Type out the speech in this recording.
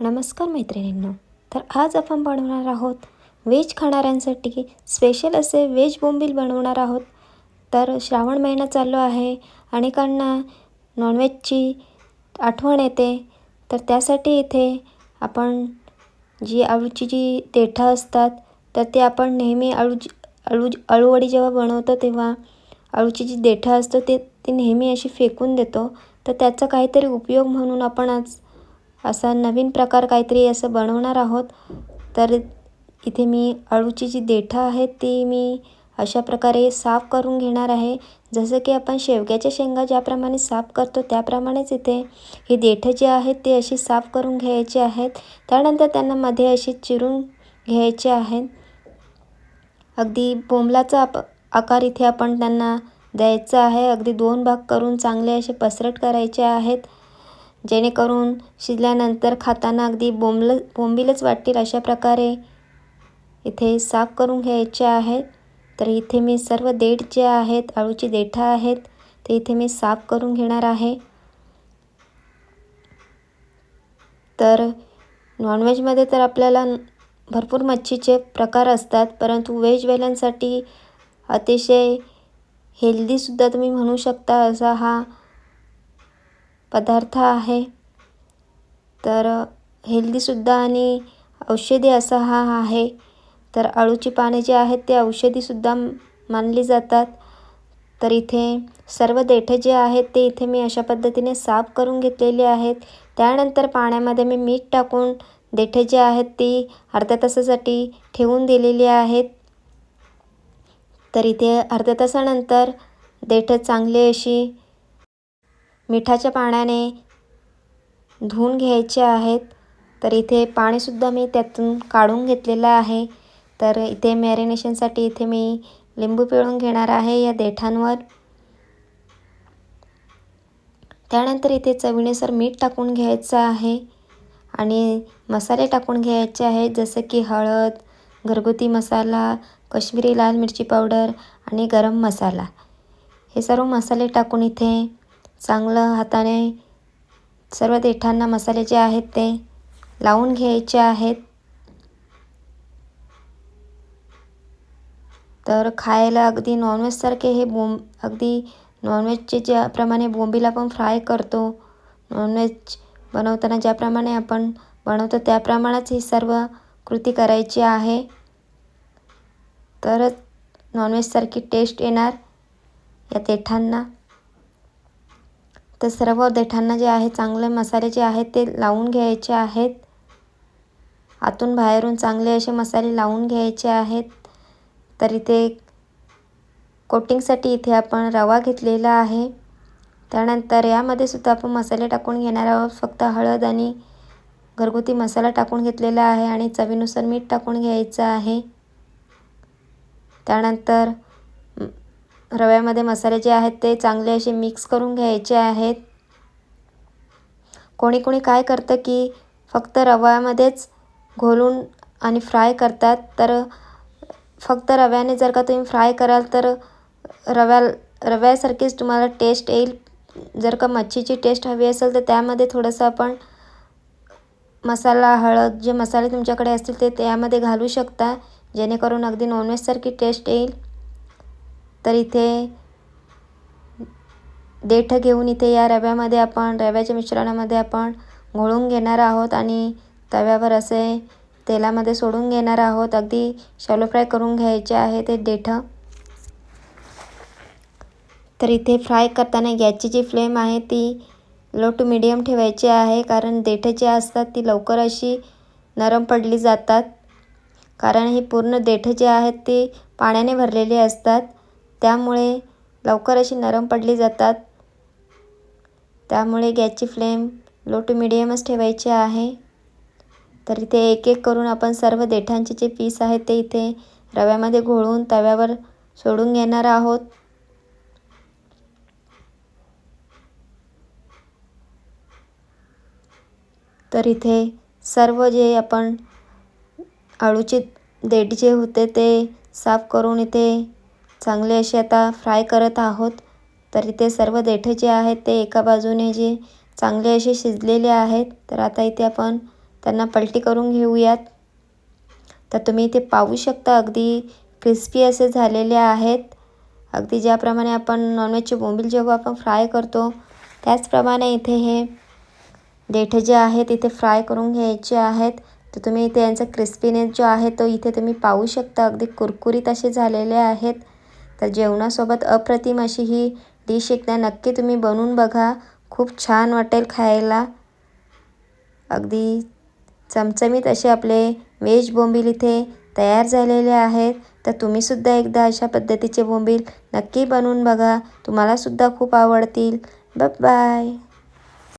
नमस्कार मैत्रिणींनो तर आज आपण बनवणार आहोत व्हेज खाणाऱ्यांसाठी स्पेशल असे व्हेज बोंबील बनवणार आहोत. तर श्रावण महिना चालू आहे अनेकांना नॉनव्हेजची आठवण येते. तर त्यासाठी इथे आपण जी अळूची जी देठं असतात तर ते आपण नेहमी अळू अळू अळूवडी जेव्हा बनवतो तेव्हा अळूची जी देठं असतो ते ती नेहमी अशी फेकून देतो. तर त्याचा काहीतरी उपयोग म्हणून आपण आज असा नवीन प्रकार काहीतरी असं बनवणार आहोत. तर इथे मी अळूची जी देठं आहेत ती मी अशा प्रकारे साफ करून घेणार आहे. जसं की आपण शेवग्याच्या शेंगा ज्याप्रमाणे साफ करतो त्याप्रमाणेच इथे ही देठं जी आहेत ते अशी साफ करून घ्यायची आहेत. त्यानंतर त्यांना मध्ये अशी चिरून घ्यायचे आहेत. अगदी बोंबलाचा आप आकार इथे आपण त्यांना द्यायचा आहे. अगदी दोन भाग करून चांगले असे पसरट करायचे आहेत. जेणेकरून शिजल्यानंतर खाताना अगदी बोंबल बोंबीलच वाटतील अशा प्रकारे. इथे साफ करून घ्यायचे आहेत. तर इथे मी सर्व देठ जे आहेत अळूची देठं आहेत ते इथे मी साफ करून घेणार आहे. तर नॉनव्हेजमध्ये तर आपल्याला भरपूर मच्छीचे प्रकार असतात परंतु व्हेजवाल्यांसाठी अतिशय हेल्दीसुद्धा तुम्ही म्हणू शकता असा हा पदार्थ आहे. तर हेल्दीसुद्धा आणि औषधी असा हा आहे. तर अळूची पाने जे आहेत ते औषधीसुद्धा मानली जातात. तर इथे सर्व देठे जे आहेत ते इथे मी अशा पद्धतीने साफ करून घेतलेले आहेत. त्यानंतर पाण्यामध्ये मी मीठ टाकून देठे जे आहेत ती अर्ध्या तासासाठी ठेवून दिलेली आहेत. तर इथे अर्ध्या तासानंतर देठं चांगली अशी मिठाच्या पाण्याने धुवून घ्यायचे आहेत. तर इथे पाणीसुद्धा मी त्यातून काढून घेतलेलं आहे. तर इथे मॅरिनेशनसाठी इथे मी लिंबू पिळून घेणार आहे या देठांवर. त्यानंतर इथे चवीनुसार मीठ टाकून घ्यायचं आहे आणि मसाले टाकून घ्यायचे आहेत जसं की हळद घरगुती मसाला कश्मीरी लाल मिरची पावडर आणि गरम मसाला. हे सर्व मसाले टाकून इथे चांगलं हाताने सर्व देठांना मसाले जे आहेत ते लावून घ्यायचे आहेत. तर खायला अगदी नॉनव्हेजसारखे हे बोंब अगदी नॉनव्हेजचे ज्याप्रमाणे बोंबीला आपण फ्राय करतो नॉनव्हेज बनवताना ज्याप्रमाणे आपण बनवतो त्याप्रमाणेच ही सर्व कृती करायची आहे. तरच नॉनव्हेजसारखी टेस्ट येणार या देठांना. तर सर्व देठांना जे आहे चांगले मसाले जे आहेत ते लावून घ्यायचे आहेत. आतून बाहेरून चांगले असे मसाले लावून घ्यायचे आहेत. तर इथे कोटिंगसाठी इथे आपण रवा घेतलेला आहे. त्यानंतर यामध्ये सुद्धा आपण मसाले टाकून घेणार आहोत. फक्त हळद आणि घरगुती मसाला टाकून घेतलेला आहे आणि चवीनुसार मीठ टाकून घ्यायचं आहे. त्यानंतर रव्यामध्ये मसाले जे आहेत ते चांगले असे मिक्स करून घ्यायचे आहेत. कोणी कोणी काय करतं की फक्त रव्यामध्येच घोलून आणि फ्राय करतात. तर फक्त रव्याने जर का तुम्ही फ्राय कराल तर रव्या रव्यासारखीच तुम्हाला टेस्ट येईल. जर का मच्छीची टेस्ट हवी असेल तर त्यामध्ये थोडंसं आपण मसाला हळद जे मसाले तुमच्याकडे असतील ते त्यामध्ये घालू शकता. जेणेकरून अगदी नॉनव्हेजसारखी टेस्ट येईल. तर इथे देठ घेऊन इथे या रव्यामध्ये आपण रव्याच्या मिश्रणामध्ये आपण घोळून घेणार आहोत आणि तव्यावर असे तेलामध्ये सोडून घेणार आहोत. अगदी शॅलो फ्राय करून घ्यायचे आहे ते देठं. तर इथे फ्राय करताना गॅसची जी फ्लेम आहे ती लो टू मिडियम ठेवायची आहे कारण देठं जी असतात ती लवकर अशी नरम पडली जातात. कारण ही पूर्ण देठं जी आहेत ती पाण्याने भरलेली असतात. त्यामुळे लवकर अशी नरम पडली जातात. त्यामुळे गॅसची फ्लेम लो टू मिडियमच ठेवायची आहे. तर इथे एक एक करून आपण सर्व देठांचे जे पीस आहेत ते इथे रव्यामध्ये घोळून तव्यावर सोडून घेणार आहोत. तर इथे सर्व जे आपण अळूचे देठ जे होते ते साफ करून इथे चांगले असे आता फ्राय करत आहोत. तर इथे सर्व देठं जे आहेत ते एका बाजूने जे चांगले असे शिजलेले आहेत तर आता इथे आपण त्यांना पलटी करून घेऊयात. तर तुम्ही इथे पाहू शकता अगदी क्रिस्पी असे झालेले आहेत. अगदी ज्याप्रमाणे आपण नॉनव्हेजचे बोंबील जेव्हा आपण फ्राय करतो त्याचप्रमाणे इथे हे देठे जे आहेत इथे फ्राय करून घ्यायचे आहेत. तर तुम्ही इथे यांचा क्रिस्पीनेस जो आहे तो इथे तुम्ही पाहू शकता. अगदी कुरकुरीत असे झालेले आहेत. तर जेवणासोबत अप्रतिम अशी ही डिश एकदा नक्की तुम्ही बनवून बघा. खूप छान वाटेल खायला. अगदी चमचमीत असे आपले व्हेज बोंबील इथे तयार झालेले आहेत. तर तुम्हीसुद्धा एकदा अशा पद्धतीचे बोंबील नक्की बनवून बघा. तुम्हालासुद्धा खूप आवडतील. बाय